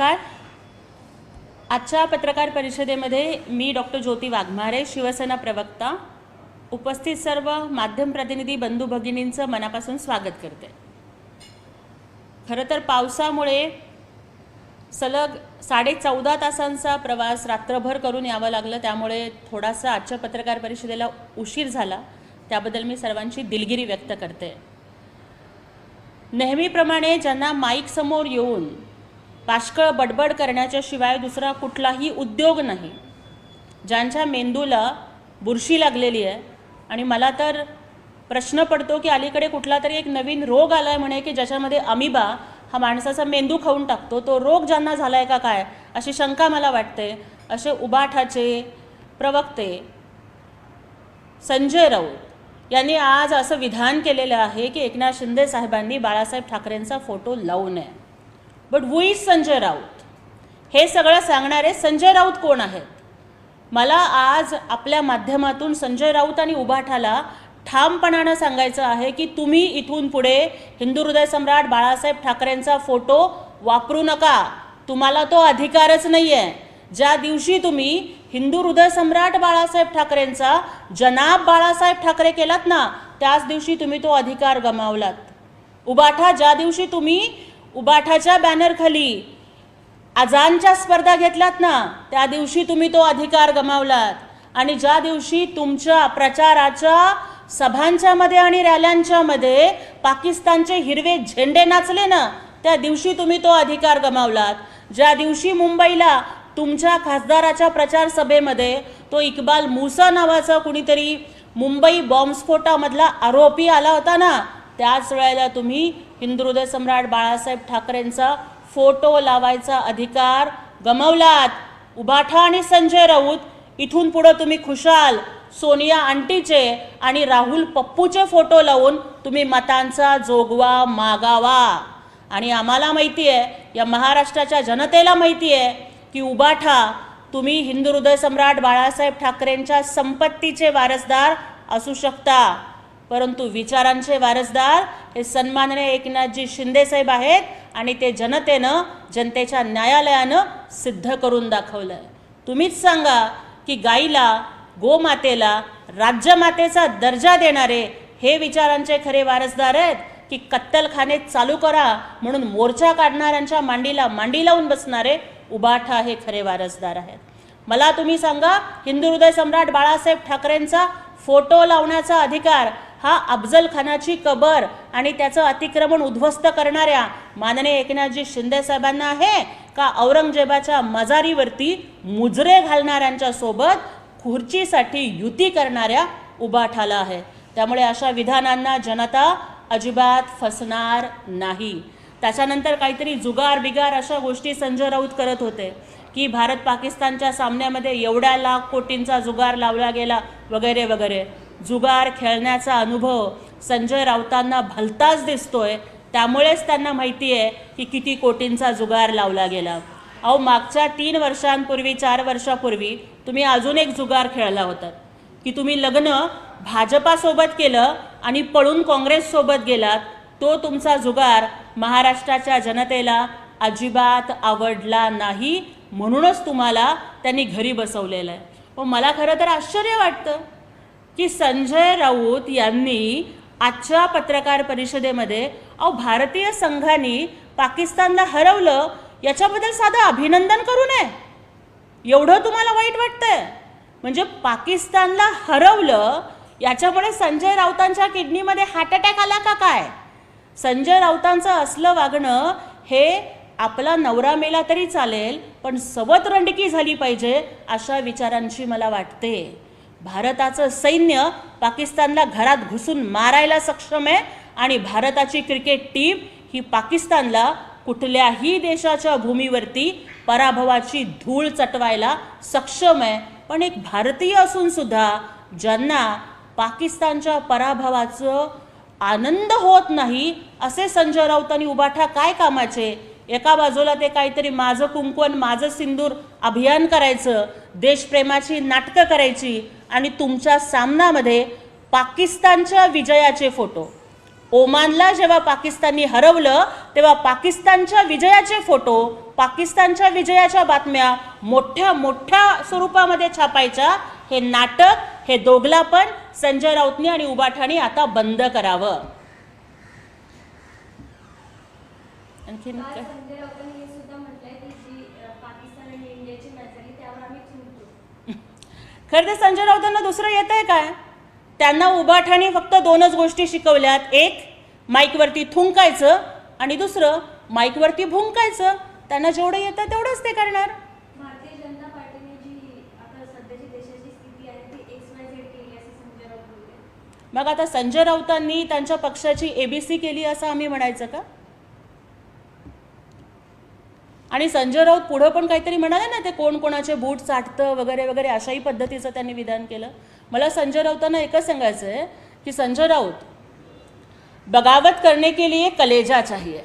काय आजच्या पत्रकार परिषदेमध्ये मी डॉक्टर ज्योती वाघमारे शिवसेना प्रवक्ता उपस्थित सर्व माध्यम प्रतिनिधी बंधू भगिनींचं मनापासून स्वागत करते. खरं तर पावसामुळे सलग साडे चौदा तासांचा प्रवास रात्रभर करून यावं लागलं त्यामुळे थोडासा आजच्या पत्रकार परिषदेला उशीर झाला. त्याबद्दल मी सर्वांची दिलगिरी व्यक्त करते. नेहमीप्रमाणे ज्यांना माईकसमोर येऊन पाष्कळ बडबड करण्याच्या शिवाय दुसरा कुठलाही उद्योग नाही. ज्यांच्या मेंदूला बुरशी लागलेली आहे आणि मला तर प्रश्न पडतो की अलीकडे कुठला तरी एक नवीन रोग आला आहे म्हणे की ज्याच्यामध्ये अमिबा हा माणसाचा मेंदू खाऊन टाकतो. तो रोग ज्यांना झाला आहे का काय? अशी शंका मला वाटते. असे उबाठाचे प्रवक्ते संजय राऊत यांनी आज असं विधान केलेलं आहे की एकनाथ शिंदे साहेबांनी बाळासाहेब ठाकरेंचा फोटो लावू नये. But who is Sanjay Raut हे सगळं सांगणारे संजय राऊत कोण आहेत? मला आज आपल्या माध्यमातून संजय राऊत आणि उभाठाला ठामपणानं सांगायचं आहे की तुम्ही इथून पुढे हिंदू हृदय सम्राट बाळासाहेब ठाकरेंचा फोटो वापरू नका. तुम्हाला तो अधिकारच नाही आहे ज्या दिवशी तुम्ही हिंदू हृदय सम्राट बाळासाहेब ठाकरेंचा जनाब बाळासाहेब ठाकरे केलात ना त्याच दिवशी तुम्ही तो अधिकार गमावलात. उबाठा ज्या दिवशी तुम्ही उबाठाच्या बॅनरखाली अजानच्या स्पर्धा घेतल्यात ना त्या दिवशी तुम्ही तो अधिकार गमावलात. आणि ज्या दिवशी तुमच्या प्रचाराच्या सभांच्या मध्ये आणि रॅल्यांच्या मध्ये पाकिस्तानचे हिरवे झेंडे नाचले ना त्या दिवशी तुम्ही तो अधिकार गमावलात. ज्या दिवशी मुंबईला तुमच्या खासदाराच्या प्रचार सभेमध्ये तो इक्बाल मुसा नावाचा कुणीतरी मुंबई बॉम्बस्फोटामधला आरोपी आला होता ना त्याच वेळेला तुम्ही हिंदू हृदय सम्राट बाळासाहेब ठाकरेंचा फोटो लावायचा अधिकार गमवलात. उबाठा आणि संजय राऊत इथून पुढं तुम्ही खुशाल सोनिया आंटीचे आणि राहुल पप्पूचे फोटो लावून तुम्ही मतांचा जोगवा मागावा. आणि आम्हाला माहिती आहे या महाराष्ट्राच्या जनतेला माहिती आहे की उबाठा तुम्ही हिंदू हृदय सम्राट बाळासाहेब ठाकरेंच्या संपत्तीचे वारसदार असू शकता. परंतु विचारांचे वारसदार हे सन्माननीय एकनाथजी शिंदेसाहेब आहेत आणि ते जनतेनं जनतेच्या न्यायालयानं सिद्ध करून दाखवलं आहे तुम्हीच सांगा की गाईला गोमातेला राज्यमातेचा दर्जा देणारे हे विचारांचे खरे वारसदार आहेत की कत्तलखाने चालू करा म्हणून मोर्चा काढणाऱ्यांच्या मांडीला मांडी लावून बसणारे उबाठा हे खरे वारसदार आहेत. मला तुम्ही सांगा हिंदू हृदय सम्राट बाळासाहेब ठाकरेंचा फोटो लावण्याचा अधिकार हा अफजल खानाची कबर आणि त्याचं अतिक्रमण उद्ध्वस्त करणाऱ्या माननीय एकनाथजी शिंदेसाहेबांना आहे का औरंगजेबाच्या मजारीवरती मुजरे घालणाऱ्यांच्या सोबत खुर्चीसाठी युती करणाऱ्या उबाठाला आहे. त्यामुळे अशा विधानांना जनता अजिबात फसणार नाही. त्याच्यानंतर काहीतरी जुगार बिगार अशा गोष्टी संजय राऊत करत होते की भारत पाकिस्तानच्या सामन्यामध्ये एवढ्या लाख कोटींचा जुगार लावला गेला वगैरे वगैरे. जुगार खेळण्याचा अनुभव संजय राऊतांना भलताच दिसतोय. त्यामुळेच त्यांना माहिती आहे की किती कोटींचा जुगार लावला गेला. अहो मागच्या तीन वर्षांपूर्वी चार वर्षापूर्वी तुम्ही अजून एक जुगार खेळला होता. की तुम्ही लग्न भाजपासोबत केलं आणि पळून काँग्रेससोबत गेलात तो तुमचा जुगार महाराष्ट्राच्या जनतेला अजिबात आवडला नाही म्हणूनच तुम्हाला त्यांनी घरी बसवलेलं आहे. मला खरं तर आश्चर्य वाटतं. की संजय राऊत यांनी आजच्या पत्रकार परिषदेमध्ये अहो भारतीय संघाने पाकिस्तानला हरवलं याच्याबद्दल साधं अभिनंदन करू नये. एवढं तुम्हाला वाईट वाटतंय. म्हणजे पाकिस्तानला हरवलं याच्यामुळे संजय राऊतांच्या किडनीमध्ये हार्ट अटॅक आला का काय? संजय राऊतांचं असलं वागणं हे आपला नवरा मेला तरी चालेल पण सवत रंडकी झाली पाहिजे अशा विचारांची मला वाटते. भारताचं सैन्य पाकिस्तानला घरात घुसून मारायला सक्षम आहे आणि भारताची क्रिकेट टीम ही पाकिस्तानला कुठल्याही देशाच्या भूमीवरती पराभवाची धूळ चटवायला सक्षम आहे. पण एक भारतीय असून सुद्धा ज्यांना पाकिस्तानच्या पराभवाचं आनंद होत नाही असे संजय राऊत आणि उबाठा काय कामाचे? एका बाजूला ते काहीतरी माझं कुंकवन माझं सिंदूर अभियान करायचं देशप्रेमाची नाटकं करायची आणि तुमच्या सामनामध्ये पाकिस्तानच्या विजयाचे फोटो. ओमानला जेव्हा पाकिस्ताननी हरवलं तेव्हा पाकिस्तानच्या विजयाचे फोटो पाकिस्तानच्या विजयाच्या बातम्या मोठ्या मोठ्या स्वरूपामध्ये छापायच्या. हे नाटक हे दोघलापण संजय राऊतनी आणि उबाठानी आता बंद करावं. आणखीन काल काय? संजय राऊतांनी हे सुद्धा म्हटलंय की जी अ, पाकिस्तान आणि इंडियाची मॅच झाली त्यावर आम्ही चिंतू खरं तर संजय राऊतांना दुसरं येत आहे काय? त्यांना उबाठाने फक्त दोनच गोष्टी शिकवल्यात. एक माईकवरती थुंकायचं आणि दुसरं माईकवरती भुंकायचं. त्यांना जेवढं येतं तेवढंच ते करणार. मग आता संजय राऊतांनी त्यांच्या पक्षाची एबीसी केली असं आम्ही म्हणायचं का? आणि संजय राऊत पुढं पण काहीतरी म्हणाले ना ते कोण कोणाचे बूट चाटतं वगैरे वगैरे अशाही पद्धतीचं त्यांनी विधान केलं. मला संजय राऊतांना एकच सांगायचं आहे की संजय राऊत बगावत करने के लिए कलेजा चाहिए.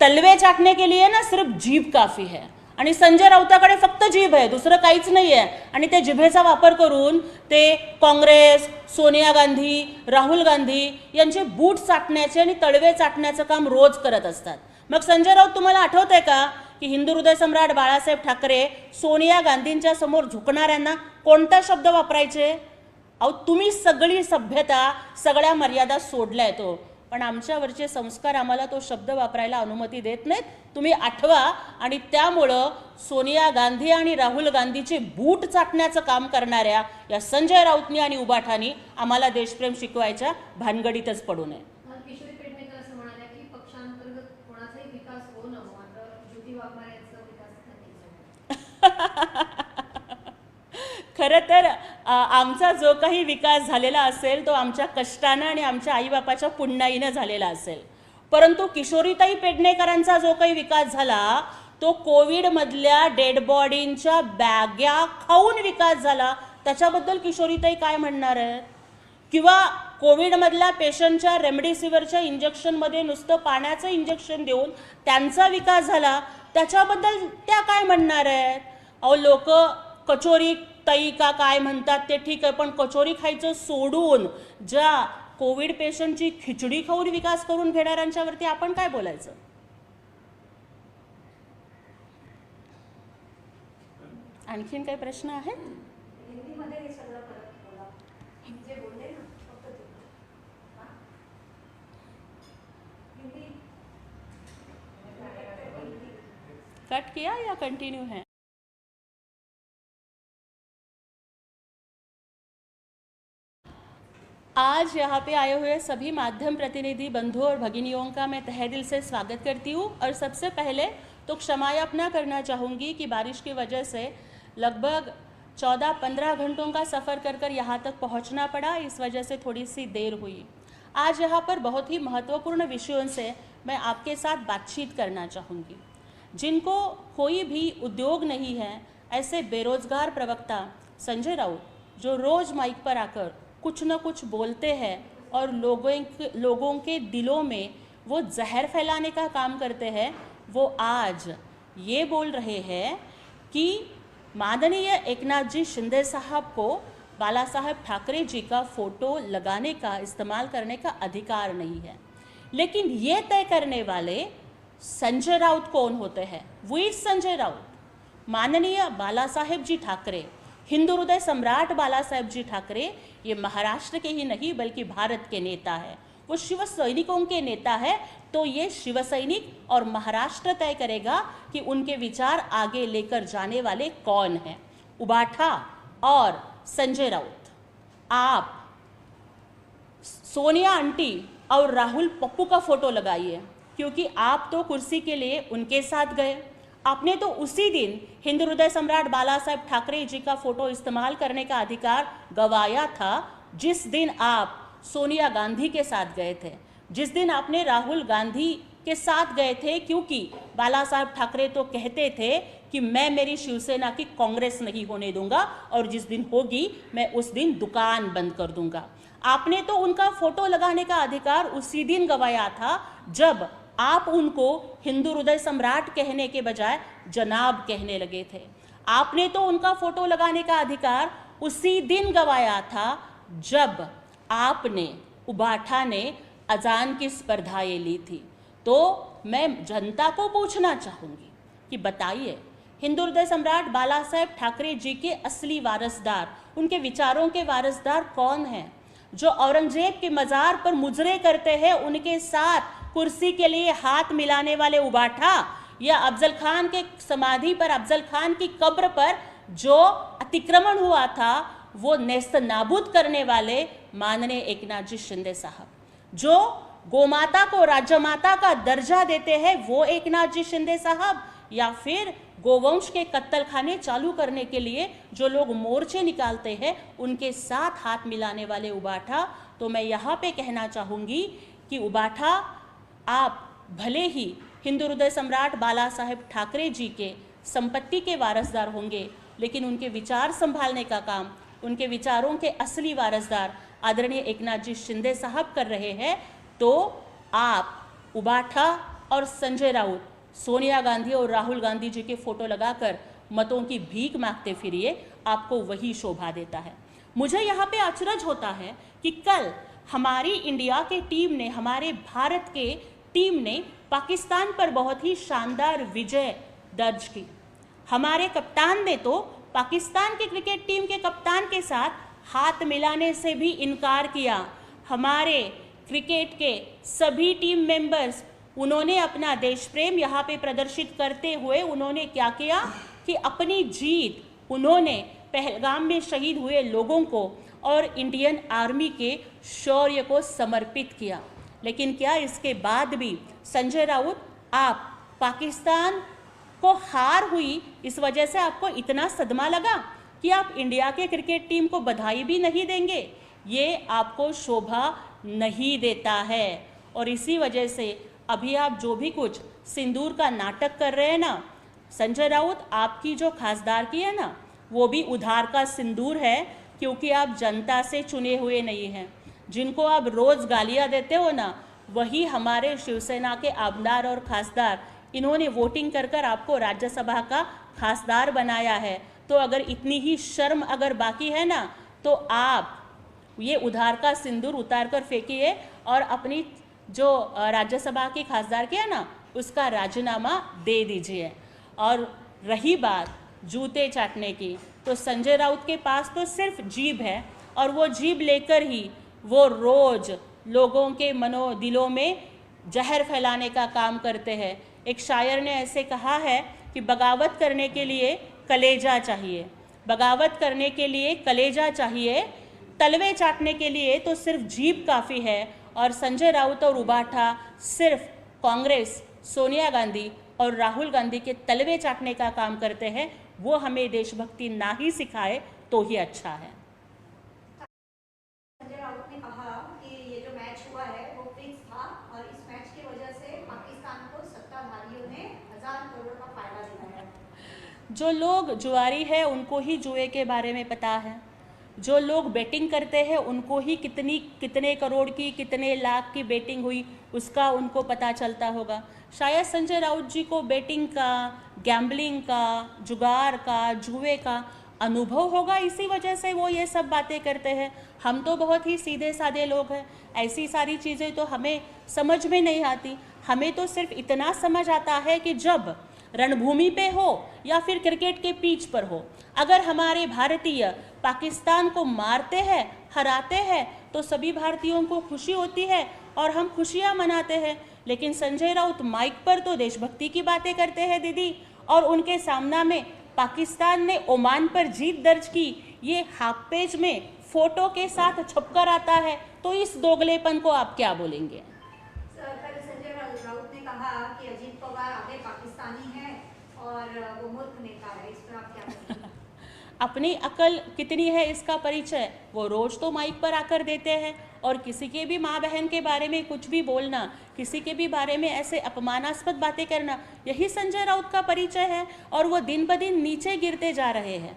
तलवे चाटने के लिए ना सिर्फ जीभ काफी है. आणि संजय राऊताकडे फक्त जीभ आहे दुसरं काहीच नाही आहे आणि ते जिभेचा वापर करून ते काँग्रेस सोनिया गांधी राहुल गांधी यांचे बूट चाटण्याचे आणि तळवे चाटण्याचं काम रोज करत असतात. मग संजय राऊत तुम्हाला आठवत आहे का की हिंदू हृदय सम्राट बाळासाहेब ठाकरे सोनिया गांधींच्या समोर झुकणाऱ्यांना कोणता शब्द वापरायचे? अहो तुम्ही सगळी सभ्यता सगळ्या मर्यादा सोडल्या तो हो. पण आमच्यावरचे संस्कार आम्हाला तो शब्द वापरायला अनुमती देत नाहीत. तुम्ही आठवा आणि त्यामुळं सोनिया गांधी आणि राहुल गांधीचे बूट चाटण्याचं काम करणाऱ्या या संजय राऊतनी आणि उबाठानी आम्हाला देशप्रेम शिकवायच्या भानगडीतच पडू नये मग किशोरी पेडणेकर असं म्हणाल्या की पक्षांतर्गत कोणाचाही विकास होऊ न मात्र ज्योती वाघमारे यांचा विकास नक्कीच होईल. खरं तर आमचा जो काही विकास झालेला असेल तो आमच्या कष्टानं आणि आमच्या आईबापाच्या पुण्याईनं झालेला असेल. परंतु किशोरीताई पेडणेकरांचा जो काही विकास झाला तो कोविडमधल्या डेड बॉडींच्या बॅग्या खाऊन विकास झाला. त्याच्याबद्दल किशोरीताई काय म्हणणार आहेत? किंवा कोविडमधल्या पेशंटच्या रेमडेसिवीरच्या इंजेक्शनमध्ये नुसतं पाण्याचं इंजेक्शन देऊन त्यांचा विकास झाला त्याच्याबद्दल त्या काय म्हणणार आहेत? अहो लोक कचोरी ताई का काय म्हणतात ते ठीक आहे पण कचोरी खायचं सोडून ज्या कोविड पेशंटची खिचडी खाऊन विकास करून घेणाऱ्यांच्यावरती आपण काय बोलायचं? आणखीन काही प्रश्न आहेत? कट किया या कंटिन्यू है? आज यहाँ पे आए हुए सभी माध्यम प्रतिनिधि, बंधुओं और भगिनियों का मैं तहे दिल से स्वागत करती हूँ। और सबसे पहले तो क्षमा यापना करना चाहूँगी कि बारिश की वजह से लगभग 14-15 घंटों का सफ़र कर कर यहाँ तक पहुँचना पड़ा। इस वजह से थोड़ी सी देर हुई। आज यहाँ पर बहुत ही महत्वपूर्ण विषयों से मैं आपके साथ बातचीत करना चाहूँगी। जिनको कोई भी उद्योग नहीं है, ऐसे बेरोजगार प्रवक्ता संजय राउत, जो रोज माइक पर आकर कुछ न कुछ बोलते हैं और लोगों के लोगों के दिलों में वो जहर फैलाने का काम करते हैं, वो आज ये बोल रहे हैं कि माननीय एकनाथ जी शिंदे साहब को बाला साहब ठाकरे जी का फ़ोटो लगाने का, इस्तेमाल करने का अधिकार नहीं है। लेकिन ये तय करने वाले संजय राउत कौन होते हैं? वीर संजय राउत। माननीय बाला साहेब जी ठाकरे हिंदू हृदय सम्राट बाला साहेब जी ठाकरे, ये महाराष्ट्र के ही नहीं, बल्कि भारत के नेता है। वो शिव सैनिकों के नेता है तो ये शिव सैनिक और महाराष्ट्र तय करेगा कि उनके विचार आगे लेकर जाने वाले कौन हैं। उबाठा और संजय राउत। आप, सोनिया आंटी और राहुल पप्पू का फ़ोटो लगाइए, क्योंकि आप तो कुर्सी के लिए उनके साथ गए। आपने तो उसी दिन हिंदू हृदय सम्राट बाला साहेब ठाकरे जी का फ़ोटो इस्तेमाल करने का अधिकार गवाया था, जिस दिन आप सोनिया गांधी के साथ गए थे। जिस दिन आपने राहुल गांधी के साथ गए थे, क्योंकि बाला साहब ठाकरे तो कहते थे कि मैं मेरी शिवसेना की कांग्रेस नहीं होने दूँगा और जिस दिन होगी, मैं उस दिन दुकान बंद कर दूँगा। आपने तो उनका फ़ोटो लगाने का अधिकार उसी दिन गवाया था, जब आप उनको हिंदू हृदय सम्राट कहने के बजाय जनाब कहने लगे थे। आपने तो उनका फ़ोटो लगाने का अधिकार उसी दिन गवाया था जब आपने, उबाठा ने अजान की स्पर्धा ये ली थी। तो मैं जनता को पूछना चाहूँगी कि बताइए, हिंदू हृदय सम्राट बाला साहेब ठाकरे जी के असली वारसदार, उनके विचारों के वारसदार कौन हैं? जो औरंगज़ेब के मज़ार पर मुजरे करते हैं, उनके साथ कुर्सी के लिए हाथ मिलाने वाले उबाठा या अफजल खान के समाधि पर, अफजल खान की कब्र पर जो अतिक्रमण हुआ था, वो नेस्त नाबूद करने वाले माननीय एकनाथ जी शिंदे साहब। जो गोमाता को, राजमाता का दर्जा देते हैं, वो एकनाथ जी शिंदे साहब, या फिर गोवंश के कत्तल खाने चालू करने के लिए जो लोग मोर्चे निकालते हैं, उनके साथ हाथ मिलाने वाले उबाठा। तो मैं यहाँ पे कहना चाहूँगी कि उबाठा आप भले ही हिंदू हृदय सम्राट बाला साहेब ठाकरे जी के संपत्ति के वारसदार होंगे, लेकिन उनके विचार संभालने का काम, उनके विचारों के असली वारसदार आदरणीय एकनाथ जी शिंदे साहब कर रहे हैं तो आप उबाठा और संजय राउत, सोनिया गांधी और राहुल गांधी जी के फ़ोटो लगाकर मतों की भीख मांगते फिरिए, आपको वही शोभा देता है। मुझे यहाँ पे अचरज होता है कि कल हमारी इंडिया के टीम ने हमारे भारत के टीम ने पाकिस्तान पर बहुत ही शानदार विजय दर्ज की। हमारे कप्तान ने तो पाकिस्तान की क्रिकेट टीम के कप्तान के साथ हाथ मिलाने से भी इनकार किया। हमारे क्रिकेट के सभी टीम मेंबर्स, उन्होंने अपना देश प्रेम यहाँ पे प्रदर्शित करते हुए उन्होंने क्या किया कि अपनी जीत उन्होंने पहलगाम में शहीद हुए लोगों को और इंडियन आर्मी के शौर्य को समर्पित किया। लेकिन क्या इसके बाद भी संजय राउत, आप पाकिस्तान को हार हुई इस वजह से आपको इतना सदमा लगा कि आप इंडिया के क्रिकेट टीम को बधाई भी नहीं देंगे? ये आपको शोभा नहीं देता है। और इसी वजह से अभी आप जो भी कुछ सिंदूर का नाटक कर रहे हैं ना, संजय राउत आपकी जो खासदार की है ना, वो भी उधार का सिंदूर है, क्योंकि आप जनता से चुने हुए नहीं हैं। जिनको आप रोज़ गालियाँ देते हो ना, वही हमारे शिवसेना के आबदार और खासदार। इन्होंने वोटिंग कर कर आपको राज्यसभा का खासदार बनाया है। तो अगर इतनी ही शर्म अगर बाकी है ना तो आप ये उधार का सिंदूर उतार कर फेंकिए और अपनी जो राज्यसभा की खासदार की है ना, उसका राजीनामा दे दीजिए। और रही बात जूते चाटने की तो संजय राउत के पास तो सिर्फ़ जीभ है और वो जीभ लेकर ही वो रोज लोगों के मनो दिलों में जहर फैलाने का काम करते हैं। एक शायर ने ऐसे कहा है कि बगावत करने के लिए कलेजा चाहिए। बगावत करने के लिए कलेजा चाहिए, तलवे चाटने के लिए तो सिर्फ़ जीप काफ़ी है और संजय राउत और उबाठा सिर्फ़ कांग्रेस, सोनिया गांधी और राहुल गांधी के तलवे चाटने का काम करते हैं। वो हमें देशभक्ति ना ही सिखाए तो ही अच्छा है संजय राउत ने कहा कि ये जो मैच हुआ है वो फिक्स था और इस मैच की वजह से पाकिस्तान को सत्ताधारियों ने हज़ार करोड़ का फ़ायदा दिलाया जो लोग जुआरी है, उनको ही जुए के बारे में पता है। जो लोग बेटिंग करते हैं, उनको ही कितनी, कितने करोड़ की, कितने लाख की बेटिंग हुई, उसका उनको पता चलता होगा। शायद संजय राउत जी को बेटिंग का, गैम्बलिंग का जुगार का, जुए का अनुभव होगा, इसी वजह से वो ये सब बातें करते हैं। हम तो बहुत ही सीधे साधे लोग हैं। ऐसी सारी चीज़ें तो हमें समझ में नहीं आती। हमें तो सिर्फ़ इतना समझ आता है कि जब रणभूमि पे हो या फिर क्रिकेट के पिच पर हो। अगर हमारे भारतीय पाकिस्तान को मारते हैं, हराते हैं तो सभी भारतीयों को खुशी होती है और हम खुशियाँ मनाते हैं। लेकिन संजय राउत माइक पर तो देशभक्ति की बातें करते हैं, दीदी। और उनके सामना में पाकिस्तान ने ओमान पर जीत दर्ज की। ये हाफ़ पेज में फ़ोटो के साथ छपकर आता है। तो इस दोगलेपन को आप क्या बोलेंगे? स- कल संजय राउत ने कहा कि अजीत पवार आगे और वो मूर्ख नेता है इस पर आप क्या अपनी अकल कितनी है इसका परिचय? वो रोज तो माइक पर आकर देते हैं और किसी के भी माँ बहन के बारे में कुछ भी बोलना, किसी के भी बारे में ऐसे अपमानास्पद बातें करना, यही संजय राउत का परिचय है और वो दिन ब दिन नीचे गिरते जा रहे हैं।